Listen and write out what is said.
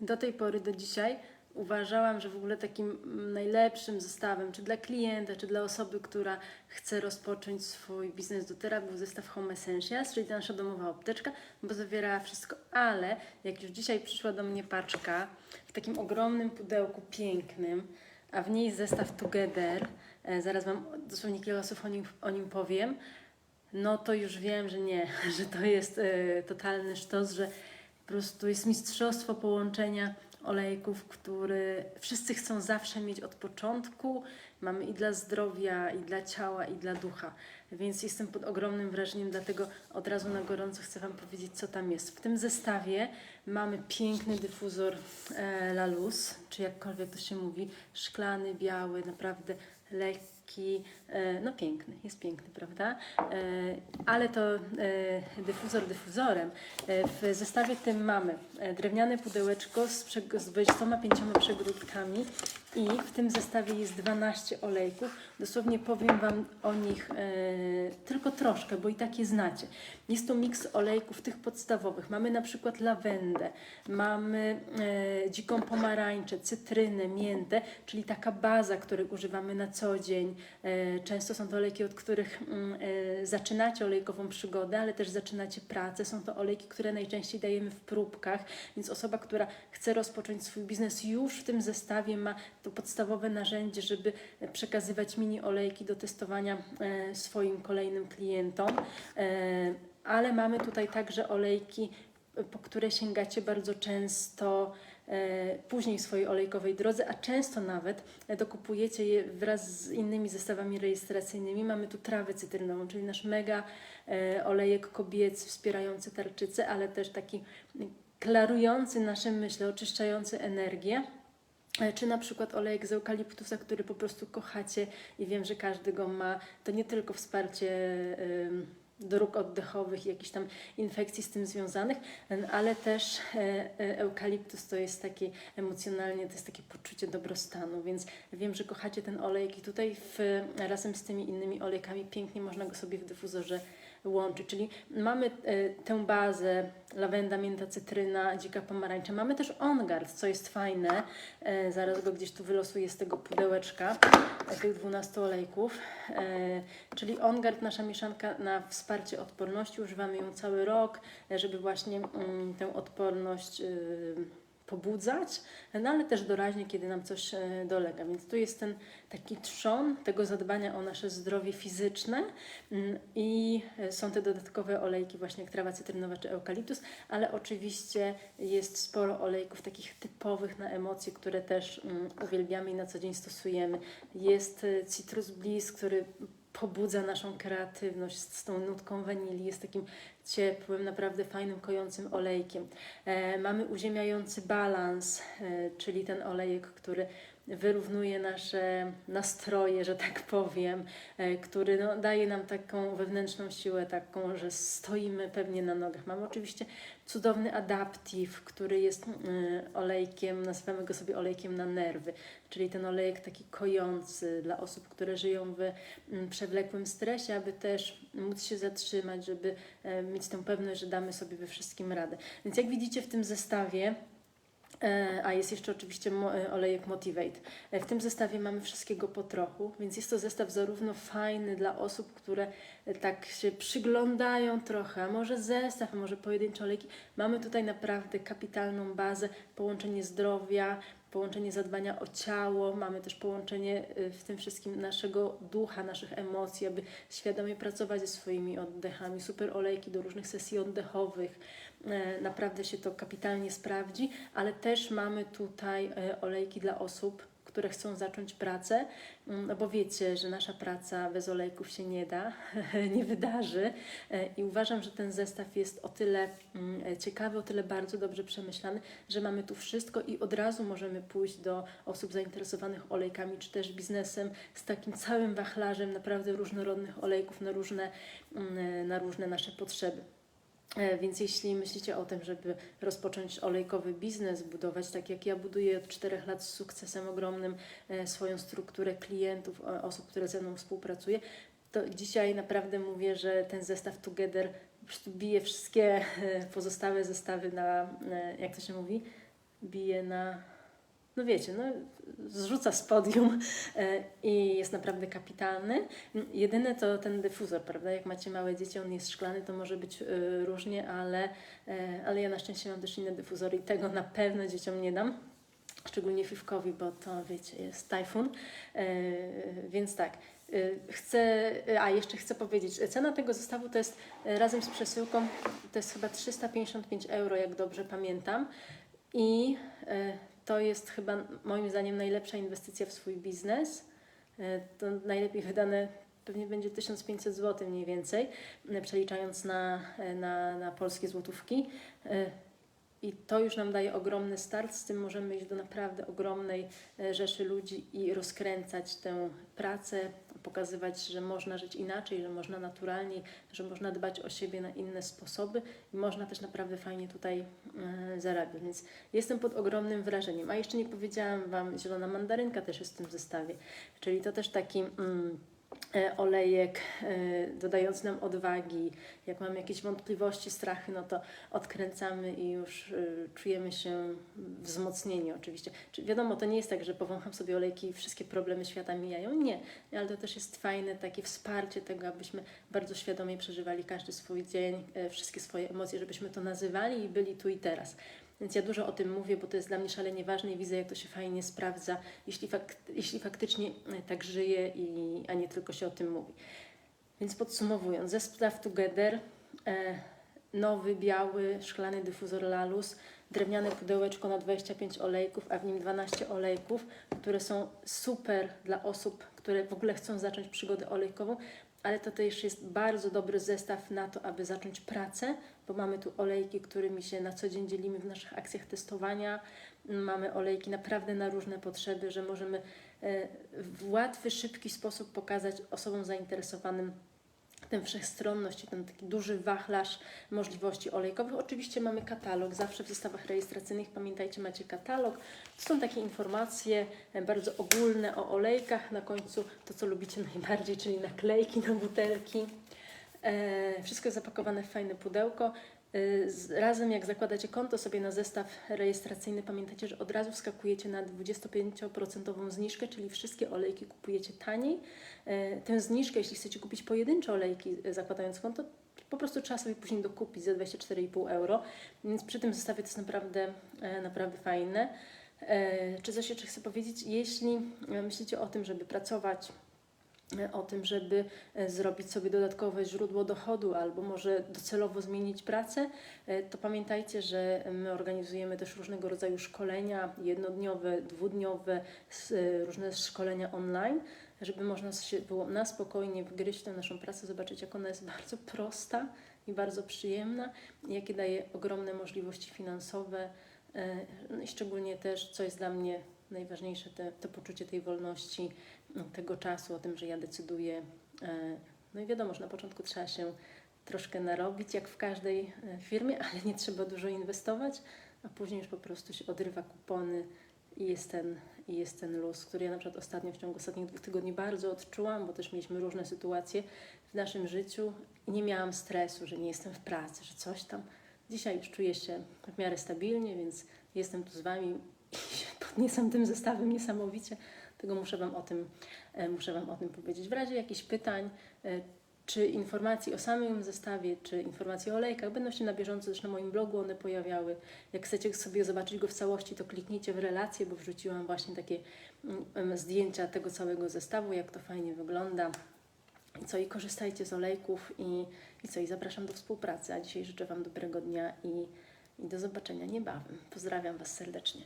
Do tej pory, do dzisiaj uważałam, że w ogóle takim najlepszym zestawem, czy dla klienta, czy dla osoby, która chce rozpocząć swój biznes doTERRA, był zestaw Home Essentials, czyli ta nasza domowa apteczka, bo zawierała wszystko. Ale jak już dzisiaj przyszła do mnie paczka w takim ogromnym pudełku pięknym, a w niej zestaw Together, e, zaraz Wam dosłownie kilka słów o nim, o nim powiem, no to już wiem, że nie, że to jest e, totalny sztos, że po prostu jest mistrzostwo połączenia olejków, który wszyscy chcą zawsze mieć od początku. Mamy i dla zdrowia, i dla ciała, i dla ducha. Więc jestem pod ogromnym wrażeniem, dlatego od razu na gorąco chcę Wam powiedzieć, co tam jest. W tym zestawie mamy piękny dyfuzor e, La Luz, czy jakkolwiek to się mówi, szklany, biały, naprawdę lekki, e, no piękny, jest piękny, prawda? E, ale to e, dyfuzor dyfuzorem. W zestawie tym mamy drewniane pudełeczko z, z 25 przegródkami i w tym zestawie jest 12 olejków. Dosłownie powiem Wam o nich tylko troszkę, bo i tak je znacie. Jest to miks olejków tych podstawowych. Mamy na przykład lawendę, mamy e, dziką pomarańczę, cytrynę, miętę, czyli taka baza, której używamy na co dzień. E, często są to olejki, od których mm, e, zaczynacie olejkową przygodę, ale też zaczynacie pracę. Są to olejki, które najczęściej dajemy w próbkach, więc osoba, która chce rozpocząć swój biznes, już w tym zestawie ma to podstawowe narzędzie, żeby przekazywać mini olejki do testowania e, swoim kolejnym klientom. E, ale mamy tutaj także olejki, po które sięgacie bardzo często e, później w swojej olejkowej drodze, a często nawet dokupujecie je wraz z innymi zestawami rejestracyjnymi. Mamy tu trawę cytrynową, czyli nasz mega e, olejek kobiecy wspierający tarczycę, ale też taki klarujący nasze myśli, oczyszczający energię. E, Czy na przykład olejek z eukaliptusa, który po prostu kochacie i wiem, że każdy go ma. To nie tylko wsparcie dróg oddechowych i jakichś tam infekcji z tym związanych, ale też e, e, eukaliptus to jest takie emocjonalnie, to jest takie poczucie dobrostanu, więc wiem, że kochacie ten olejek i tutaj w, razem z tymi innymi olejkami pięknie można go sobie w dyfuzorze łączy. Czyli mamy e, tę bazę lawenda, mięta, cytryna, dzika pomarańcza. Mamy też OnGuard, co jest fajne. E, zaraz go gdzieś tu wylosuję z tego pudełeczka, e, tych 12 olejków. Czyli OnGuard, nasza mieszanka na wsparcie odporności. Używamy ją cały rok, żeby właśnie mm, tę odporność y, pobudzać, no ale też doraźnie, kiedy nam coś e, dolega. Więc tu jest ten taki trzon tego zadbania o nasze zdrowie fizyczne mm, i e, są te dodatkowe olejki, właśnie jak trawa cytrynowa czy eukaliptus, ale oczywiście jest sporo olejków takich typowych na emocje, które też mm, uwielbiamy i na co dzień stosujemy. Jest e, Citrus Bliss, który pobudza naszą kreatywność z, tą nutką wanilii, jest takim ciepłym, naprawdę fajnym, kojącym olejkiem. E, mamy uziemiający balans, e, czyli ten olejek, który wyrównuje nasze nastroje, że tak powiem, e, który no, daje nam taką wewnętrzną siłę, taką, że stoimy pewnie na nogach. Mamy oczywiście cudowny adaptiv, który jest e, olejkiem, nazywamy go sobie olejkiem na nerwy, czyli ten olejek taki kojący dla osób, które żyją w mm, przewlekłym stresie, aby też móc się zatrzymać, żeby e, mieć tę pewność, że damy sobie we wszystkim radę. Więc jak widzicie w tym zestawie, A jest jeszcze oczywiście e, olejek Motivate. E, W tym zestawie mamy wszystkiego po trochu, więc jest to zestaw zarówno fajny dla osób, które e, tak się przyglądają trochę, a może zestaw, a może pojedyncze olejki. Mamy tutaj naprawdę kapitalną bazę, połączenie zdrowia, połączenie zadbania o ciało, mamy też połączenie e, w tym wszystkim naszego ducha, naszych emocji, aby świadomie pracować ze swoimi oddechami. Super olejki do różnych sesji oddechowych. E, Naprawdę się to kapitalnie sprawdzi, ale też mamy tutaj e, olejki dla osób, które chcą zacząć pracę, mm, no bo wiecie, że nasza praca bez olejków się nie da, nie wydarzy E, i uważam, że ten zestaw jest o tyle mm, e, ciekawy, o tyle bardzo dobrze przemyślany, że mamy tu wszystko i od razu możemy pójść do osób zainteresowanych olejkami, czy też biznesem z takim całym wachlarzem naprawdę różnorodnych olejków na różne, mm, e, na różne nasze potrzeby. E, Więc jeśli myślicie o tym, żeby rozpocząć olejkowy biznes, budować tak jak ja buduję od czterech lat z sukcesem ogromnym e, swoją strukturę klientów, osób, które ze mną współpracuje, to dzisiaj naprawdę mówię, że ten zestaw Together bije wszystkie pozostałe zestawy na, e, jak to się mówi, bije na, no wiecie, no, zrzuca z podium e, i jest naprawdę kapitalny. Jedyne to ten dyfuzor, prawda? Jak macie małe dzieci, on jest szklany, to może być e, różnie, ale, e, ale ja na szczęście mam też inne dyfuzory i tego na pewno dzieciom nie dam. Szczególnie Fifkowi, bo to wiecie, jest tajfun. Więc tak, chcę, a jeszcze chcę powiedzieć, cena tego zestawu to jest razem z przesyłką, to jest chyba 355 euro, jak dobrze pamiętam. I to jest chyba moim zdaniem najlepsza inwestycja w swój biznes. E, To najlepiej wydane pewnie będzie 1500 zł mniej więcej, e, przeliczając na, e, na, na polskie złotówki. I to już nam daje ogromny start. Z tym możemy iść do naprawdę ogromnej rzeszy ludzi i rozkręcać tę pracę, pokazywać, że można żyć inaczej, że można naturalniej, że można dbać o siebie na inne sposoby i można też naprawdę fajnie tutaj e, zarabiać. Więc jestem pod ogromnym wrażeniem. A jeszcze nie powiedziałam Wam, zielona mandarynka też jest w tym zestawie, czyli to też taki. Mm, olejek e, dodający nam odwagi. Jak mamy jakieś wątpliwości, strachy, no to odkręcamy i już e, czujemy się wzmocnieni oczywiście. Czy wiadomo, to nie jest tak, że powącham sobie olejki i wszystkie problemy świata mijają. Nie, ale to też jest fajne takie wsparcie tego, abyśmy bardzo świadomie przeżywali każdy swój dzień, e, wszystkie swoje emocje, żebyśmy to nazywali i byli tu i teraz. Więc ja dużo o tym mówię, bo to jest dla mnie szalenie ważne i widzę, jak to się fajnie sprawdza, jeśli, fak jeśli faktycznie e, tak żyje, i, a nie tylko się o tym mówi. Więc podsumowując, zestaw Together, e, nowy, biały, szklany dyfuzor Lalus, drewniane pudełeczko na 25 olejków, a w nim 12 olejków, które są super dla osób, które w ogóle chcą zacząć przygodę olejkową, ale to też jest bardzo dobry zestaw na to, aby zacząć pracę, bo mamy tu olejki, którymi się na co dzień dzielimy w naszych akcjach testowania. Mamy olejki naprawdę na różne potrzeby, że możemy e, w łatwy, szybki sposób pokazać osobom zainteresowanym tę wszechstronność i ten taki duży wachlarz możliwości olejkowych. Oczywiście mamy katalog, zawsze w zestawach rejestracyjnych, pamiętajcie, macie katalog. To są takie informacje e, bardzo ogólne o olejkach. Na końcu to, co lubicie najbardziej, czyli naklejki na butelki. E, Wszystko jest zapakowane w fajne pudełko. Z- Razem jak zakładacie konto sobie na zestaw rejestracyjny, pamiętajcie, że od razu wskakujecie na 25% zniżkę, czyli wszystkie olejki kupujecie taniej. E, Tę zniżkę, jeśli chcecie kupić pojedyncze olejki e, zakładając konto, po prostu trzeba sobie później dokupić za 24,5 euro. Więc przy tym zestawie to jest naprawdę, e, naprawdę fajne. E, Czy coś jeszcze chcę powiedzieć? Jeśli e, myślicie o tym, żeby pracować o tym, żeby e, zrobić sobie dodatkowe źródło dochodu albo może docelowo zmienić pracę, e, to pamiętajcie, że my organizujemy też różnego rodzaju szkolenia jednodniowe, dwudniowe, e, różne szkolenia online, żeby można się było na spokojnie wgryźć tę naszą pracę, zobaczyć jak ona jest bardzo prosta i bardzo przyjemna, jakie daje ogromne możliwości finansowe no i szczególnie też, co jest dla mnie najważniejsze, te, to poczucie tej wolności, no, tego czasu, o tym, że ja decyduję. e, No i wiadomo, że na początku trzeba się troszkę narobić, jak w każdej e, firmie, ale nie trzeba dużo inwestować, a później już po prostu się odrywa kupony i jest ten, i jest ten luz, który ja na przykład ostatnio w ciągu ostatnich dwóch tygodni bardzo odczułam, bo też mieliśmy różne sytuacje w naszym życiu i nie miałam stresu, że nie jestem w pracy, że coś tam. Dzisiaj już czuję się w miarę stabilnie, więc jestem tu z Wami i się podniesam tym zestawem niesamowicie. Tego muszę Wam o tym, e, muszę Wam o tym powiedzieć. W razie jakichś pytań, e, czy informacji o samym zestawie, czy informacji o olejkach będą się na bieżąco też na moim blogu one pojawiały. Jak chcecie sobie zobaczyć go w całości, to kliknijcie w relacje, bo wrzuciłam właśnie takie mm, zdjęcia tego całego zestawu, jak to fajnie wygląda. I co, i korzystajcie z olejków i, i co, i zapraszam do współpracy. A dzisiaj życzę Wam dobrego dnia i, i do zobaczenia niebawem. Pozdrawiam Was serdecznie.